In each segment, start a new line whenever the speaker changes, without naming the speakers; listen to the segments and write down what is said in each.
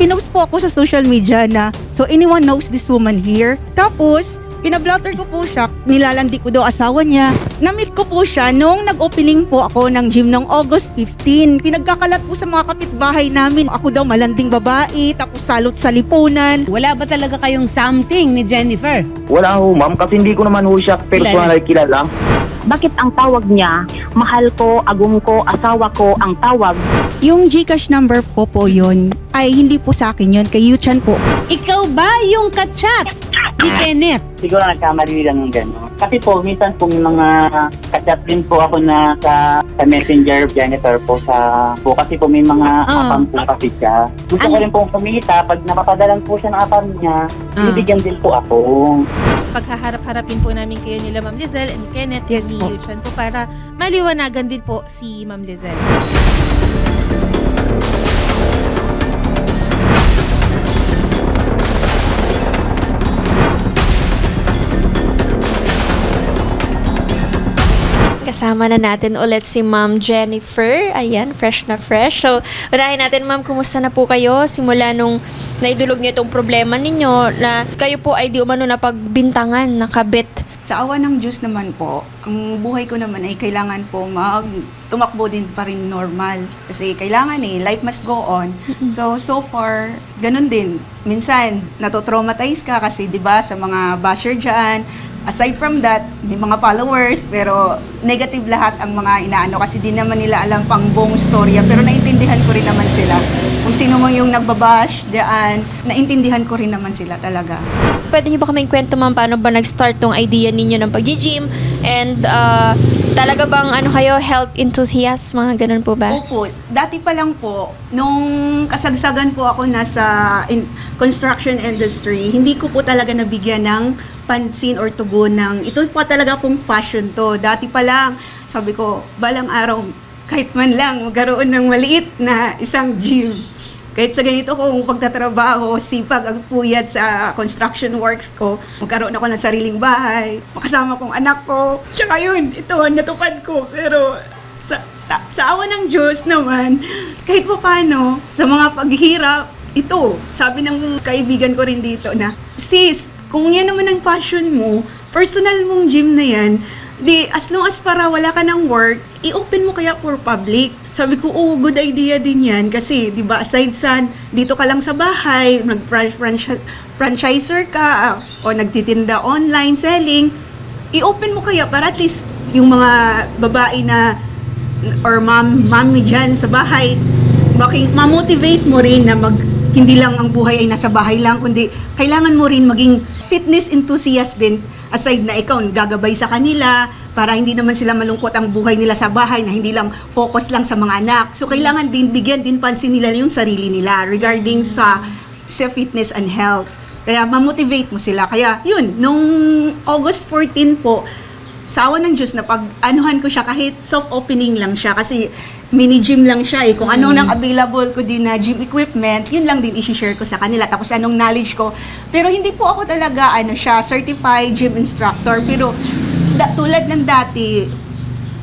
Pinost po ako sa social media na, so anyone knows this woman here. Tapos, pinablotter ko po siya, nilalandi ko daw asawa niya. Namit ko po siya nung nag-opening po ako ng gym noong August 15. Pinagkakalat po sa mga kapitbahay namin. Ako daw malanding babae, tapos salot sa lipunan.
Wala ba talaga kayong something ni Jennifer?
Wala ho ma'am kasi hindi ko naman ho siya personal kilala.
Bakit ang tawag niya, mahal ko, agong ko, asawa ko, ang tawag?
Yung Gcash number po po yun, ay hindi po sa akin yun, kay Yuchan po.
Ikaw ba yung kachat ni Kenneth?
siguro nagkamali lang ng gano'n. Kasi po, minsan po may mga kachat din po ako na sa, sa messenger janitor po sa po kasi po may mga
Ah.
apam po kasi siya. Gusto ko
Ano?
rin pong kumita pag napapadalan po siya ng apam niya,
Ah.
bibigyan din po ako.
paghaharap-harapin po namin kayo nila Ma'am Lizelle and Kenneth
Yes
and ni
po.
Yuchan po para maliwanagan din po si Ma'am Lizelle.
Kasama na natin ulit si Ma'am Jennifer. Ayan, fresh na fresh. So, unahin natin, Ma'am, kumusta na po kayo? Simula nung naidulog niyo itong problema ninyo na kayo po ay di umano na pagbintangan, nakabit.
Sa awa ng Diyos naman po, ang buhay ko naman ay kailangan po mag tumakbo din pa rin normal. Kasi kailangan eh, life must go on. So, so far, ganun din. Minsan, natotraumatize ka kasi, di ba, sa mga basher dyan. Aside from that, may mga followers, pero negative lahat ang mga inaano kasi di naman nila alam pang buong storya. Pero naintindihan ko rin naman sila. Kung sino man yung nagbabash dyan, naintindihan ko rin naman sila talaga.
Pwede niyo ba kaming kwento, Ma'am, paano ba nag-start tong idea ninyo ng pag-gym? And uh, talaga bang ano kayo, health enthusiast, mga ganun po ba?
Opo, dati pa lang po, nung kasagsagan po ako nasa in construction industry, hindi ko po talaga nabigyan ng pansin or tugon ng, ito po talaga pong passion to. Dati pa lang, sabi ko, balang araw, kahit man lang, magkaroon ng maliit na isang gym. Kahit sa ganito kong pagtatrabaho, sipag ang puyat sa construction works ko, magkaroon ako ng sariling bahay, makasama kong anak ko. Tsaka yun, ito, natupad ko. Pero sa, sa, sa awa ng Diyos naman, kahit pa paano, sa mga paghihirap, ito, sabi ng kaibigan ko rin dito na, sis, kung yan naman ang passion mo, personal mong gym na yan, di as long as para wala ka ng work, i-open mo kaya for public. Sabi ko, oh, good idea din yan. Kasi, di ba, aside sa, dito ka lang sa bahay, nag-franchiser ka, ah, o nagtitinda online, selling, i-open mo kaya para at least yung mga babae na or mom, mommy dyan sa bahay, making, ma-motivate mo rin na mag, hindi lang ang buhay ay nasa bahay lang, kundi kailangan mo rin maging fitness enthusiast din aside na ikaw gagabay sa kanila para hindi naman sila malungkot ang buhay nila sa bahay na hindi lang focus lang sa mga anak. So kailangan din bigyan din pansin nila yung sarili nila regarding sa sa fitness and health. Kaya ma-motivate mo sila. Kaya yun, nung August 14 po, sa awa ng Diyos na pag anuhan ko siya kahit soft opening lang siya kasi mini gym lang siya eh. Kung ano nang available ko din na gym equipment, yun lang din i-share ko sa kanila. Tapos anong knowledge ko. Pero hindi po ako talaga ano siya, certified gym instructor. Pero da- tulad ng dati,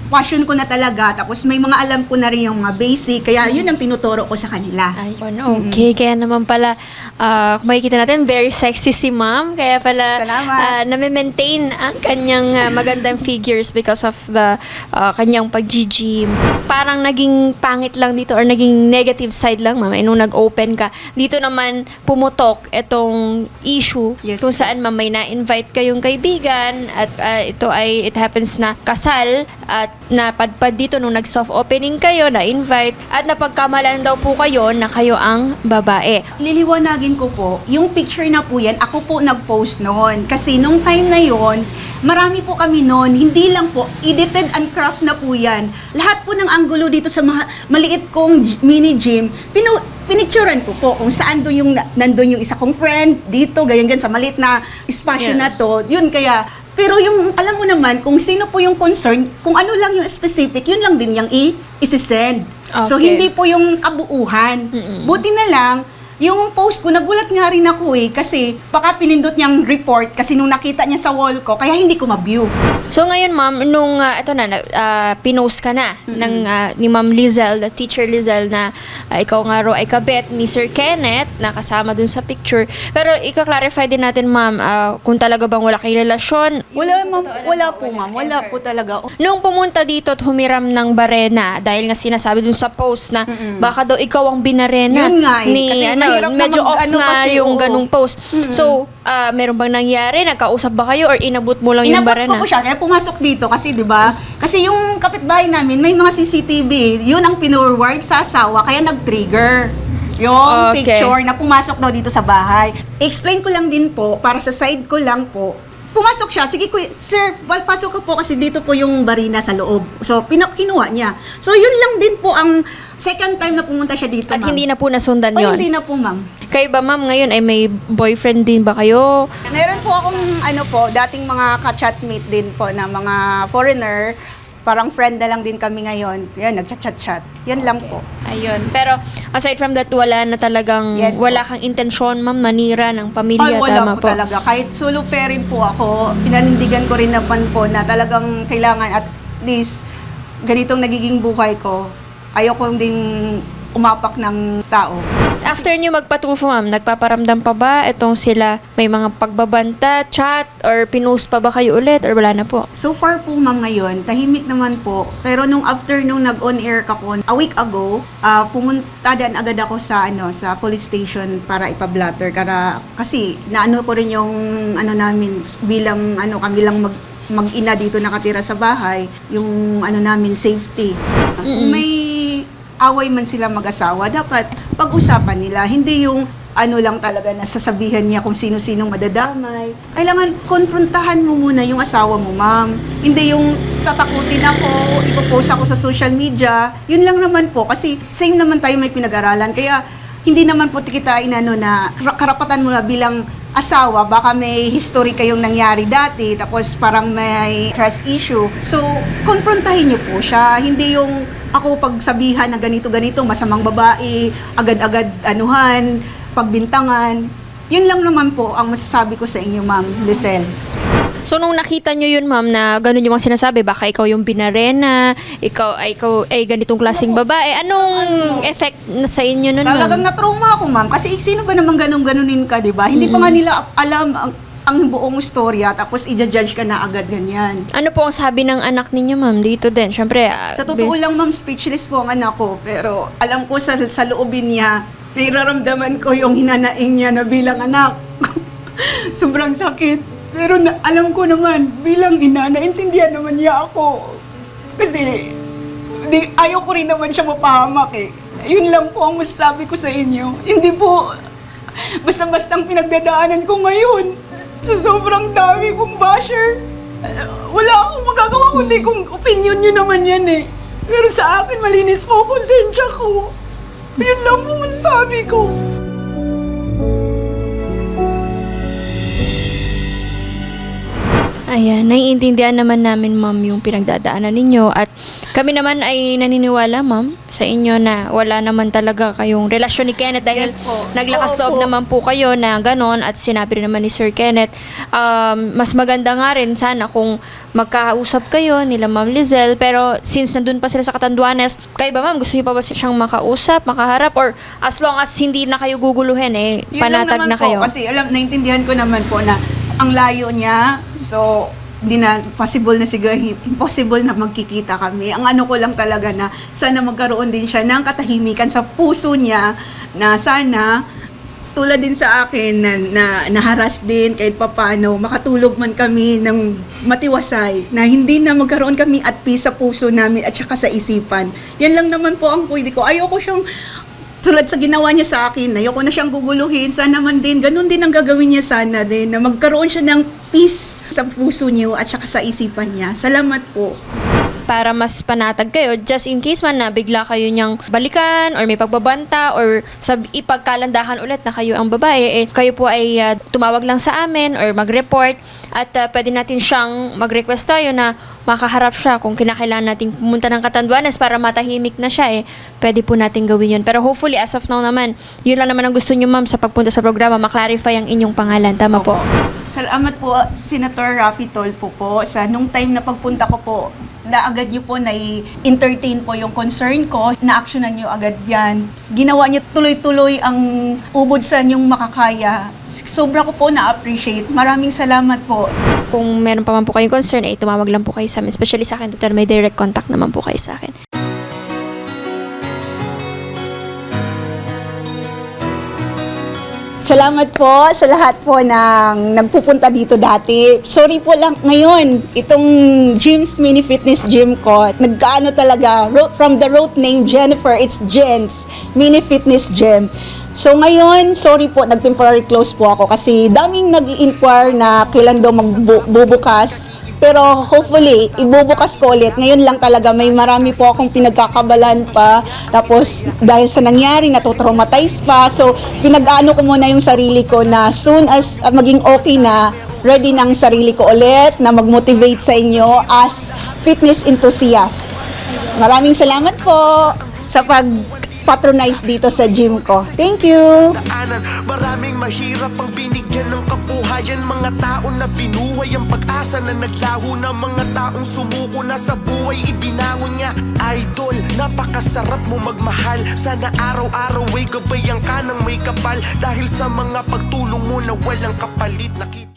passion ko na talaga. Tapos may mga alam ko na rin yung mga basic. Kaya yun ang tinuturo ko sa kanila.
Ayun, okay. Kaya naman pala, ah, kung makikita natin, very sexy si ma'am. Kaya pala,
Salamat.
ah, nami-maintain ang kanyang ah, magandang figures because of the ah, kanyang pag-gym. Parang naging pangit lang dito or naging negative side lang, ma'am. Eh, nung nag-open ka, dito naman pumutok itong issue
Yes,
kung saan ma'am may na-invite kayong kaibigan at ah, ito ay, it happens na kasal at napadpad dito nung nag-soft opening kayo, na-invite at napagkamalan daw po kayo na kayo ang babae.
Liliwanagin ko po, yung picture na po yan, ako po nag-post noon. Kasi nung time na yon, marami po kami noon, hindi lang po, edited and craft na po yan. Lahat po ng angulo dito sa mga maliit kong mini gym, pinu pinicturean ko po kung saan doon yung, nandun yung isa kong friend, dito, ganyan ganyan, sa maliit na espasyo
Yeah.
na to. Yun kaya, pero yung, alam mo naman, kung sino po yung concern, kung ano lang yung specific, yun lang din yung i- isi-send. So,
Okay.
hindi po yung kabuuhan.
Mm-mm.
Buti na lang, yung post ko, nagulat nga rin ako eh. Kasi baka pinindot niyang report kasi nung nakita niya sa wall ko, kaya hindi ko ma-view.
So ngayon ma'am, nung uh, ito na, ah, pinost ka na ng ah, ni Ma'am Lizelle, the teacher Lizelle na ah, ikaw nga raw ay kabet ni Sir Kenneth na kasama dun sa picture. Pero ika-clarify din natin ma'am ah, kung talaga bang wala kayong relasyon.
Wala, ma'am. Wala po, ma'am. Wala po talaga.
Nung pumunta dito at humiram ng barena dahil nga sinasabi dun sa post na baka daw ikaw ang binarena
Yun nga eh,
ni
kasi
ano,
na
medyo off
ano
nga
kasi,
yung
oo.
ganung post. So, ah, meron bang nangyari? Nagkausap ba kayo or inabot mo lang yung
Inabot
barena?
ko po siya, kaya pumasok dito kasi 'di ba? Kasi yung kapitbahay namin may mga CCTV, yun ang pinorward sa asawa kaya nag-trigger. Yung
Okay.
picture na pumasok daw dito sa bahay. Explain ko lang din po para sa side ko lang po. Pumasok siya, sige kuya, sir, wal pasok ko po kasi dito po yung barina sa loob. So, pina- kinuha niya. So, yun lang din po ang second time na pumunta siya dito,
At
ma'am.
hindi na po nasundan
O,
yon.
hindi na po, ma'am.
Kayo ba ma'am ngayon ay may boyfriend din ba kayo?
Meron po akong ano po, dating mga ka-chatmate din po na mga foreigner. Parang friend na lang din kami ngayon. Yan, nagchat-chat-chat. Yan lang po.
Ayun. Pero aside from that, wala na talagang,
Yes po.
wala kang intensyon ma'am manira ng
Ay,
pamilya,
wala
tama
po, talaga. Kahit solo parent po ako, pinanindigan ko rin naman po na talagang kailangan at least ganitong nagiging buhay ko. Ayoko ding umapak ng tao.
After nyo magpatulfo ma'am, nagpaparamdam pa ba itong sila may mga pagbabanta, chat, or pinost pa ba kayo ulit or wala na po?
So far po ma'am ngayon, tahimik naman po. Pero nung after nung nag-on air ka ko, a week ago, ah, pumunta din agad ako sa ano sa police station para ipablatter kara kasi naano ko rin yung ano namin bilang ano kami lang mag mag-ina dito nakatira sa bahay, yung ano namin safety. Kung may away man sila mag-asawa, dapat pag-usapan nila, hindi yung ano lang talaga na sasabihan niya kung sino-sinong madadamay. Kailangan konfrontahan mo muna yung asawa mo, ma'am. Hindi yung tatakutin ako, ipopost ako sa social media. Yun lang naman po kasi same naman tayo may pinag-aralan. Kaya hindi naman po kita inano na kar- karapatan mo na bilang asawa, baka may history kayong nangyari dati, tapos parang may trust issue. So, konfrontahin niyo po siya. Hindi yung ako pagsabihan na ganito-ganito, masamang babae, agad-agad anuhan, pagbintangan. Yun lang naman po ang masasabi ko sa inyo, Ma'am Lisel.
So nung nakita nyo yun ma'am na ganun yung mga sinasabi, baka ikaw yung binarena, ikaw ay ikaw ay ganitong klaseng babae, anong effect na sa inyo nun
Talagang
ma'am?
na-trauma ako, Ma'am. Kasi sino ba naman ganun-ganunin ka, di ba? Hindi pa nga nila alam ang, ang buong storya, tapos i-judge ka na agad ganyan.
Ano po ang sabi ng anak ninyo ma'am dito din? Siyempre, ah,
Sa totoo lang, ma'am, speechless po ang anak ko. Pero alam ko sa, sa loobin niya, nararamdaman ko yung hinanaing niya na bilang anak. Sobrang sakit. Pero na, alam ko naman, bilang ina, naintindihan naman niya ako. Kasi di, ayaw ko rin naman siya mapahamak eh. Yun lang po ang masasabi ko sa inyo. Hindi po basta-bastang pinagdadaanan ko ngayon. Sa sobrang dami kong basher. Uh, wala akong magagawa kundi kung opinion nyo naman yan eh. Pero sa akin, malinis po konsensya ko. Yun lang po masasabi ko.
Ayan, naiintindihan naman namin ma'am yung pinagdadaanan ninyo. At kami naman ay naniniwala ma'am sa inyo na wala naman talaga kayong relasyon ni Kenneth dahil
Yes po.
naglakas
Oo
loob
po.
naman po kayo na ganon at sinabi rin naman ni Sir Kenneth um, mas maganda nga rin sana kung magkausap kayo nila Ma'am Lizelle. Pero since nandun pa sila sa Katanduanes kayo ba ma'am gusto niyo pa ba siyang makausap, makaharap? Or as long as hindi na kayo guguluhin eh
Yun lang
panatag
naman
na kayo?
Po, kasi alam, naintindihan ko naman po na ang layo niya, so hindi na possible na siguro, impossible na magkikita kami. Ang ano ko lang talaga na sana magkaroon din siya ng katahimikan sa puso niya na sana tulad din sa akin na, na naharas din kahit papano, makatulog man kami ng matiwasay na hindi na magkaroon kami at peace sa puso namin at saka sa isipan. Yan lang naman po ang pwede ko. Ayoko siyang tulad sa ginawa niya sa akin, ayoko na siyang guguluhin. Sana man din, ganun din ang gagawin niya sana din, na magkaroon siya ng peace sa puso niyo at saka sa isipan niya. Salamat po.
para mas panatag kayo just in case man na bigla kayo niyang balikan or may pagbabanta or sab ipagkalandahan ulit na kayo ang babae eh, kayo po ay ah, tumawag lang sa amin or mag-report at ah, pwede natin siyang mag-request tayo na makaharap siya kung kinakailangan nating pumunta ng Katanduanes para matahimik na siya eh, pwede po natin gawin yun. Pero hopefully, as of now naman, yun lang naman ang gusto niyo ma'am sa pagpunta sa programa, maklarify ang inyong pangalan. Tama po.
Salamat po, Senator Raffy Tolpo po. Sa nung time na pagpunta ko po, na agad niyo po na entertain po yung concern ko, na-actionan niyo agad yan. Ginawa niyo tuloy-tuloy ang ubod sa inyong makakaya. Sobra ko po na-appreciate. Maraming salamat po.
Kung meron pa man po kayong concern, eh, tumawag lang po kayo sa amin. Especially sa akin, total may direct contact naman po kayo sa akin.
Salamat po sa lahat po ng nagpupunta dito dati. Sorry po lang ngayon, itong Gym's Mini Fitness Gym ko, nagkaano talaga, ro- from the road name Jennifer, it's Jen's Mini Fitness Gym. So ngayon, sorry po, nag-temporary close po ako kasi daming nag inquire na kailan daw magbubukas. Pero hopefully, ibubukas ko ulit. Ngayon lang talaga, may marami po akong pinagkakabalan pa. Tapos, dahil sa nangyari, natutraumatize pa. So, pinag-ano ko muna yung sarili ko na soon as uh, maging okay na, ready ng sarili ko ulit na mag-motivate sa inyo as fitness enthusiast. Maraming salamat po sa pag-patronize dito sa gym ko. Thank you!
Maraming mahirap ang binigyan ng kabuhayan Mga tao na binuhay ang pag-asa na naglaho na Mga taong sumuko na sa buhay ibinangon niya Idol, napakasarap mo magmahal Sana araw-araw ay gabayan ka ng may kapal Dahil sa mga pagtulong mo na walang kapalit Nakita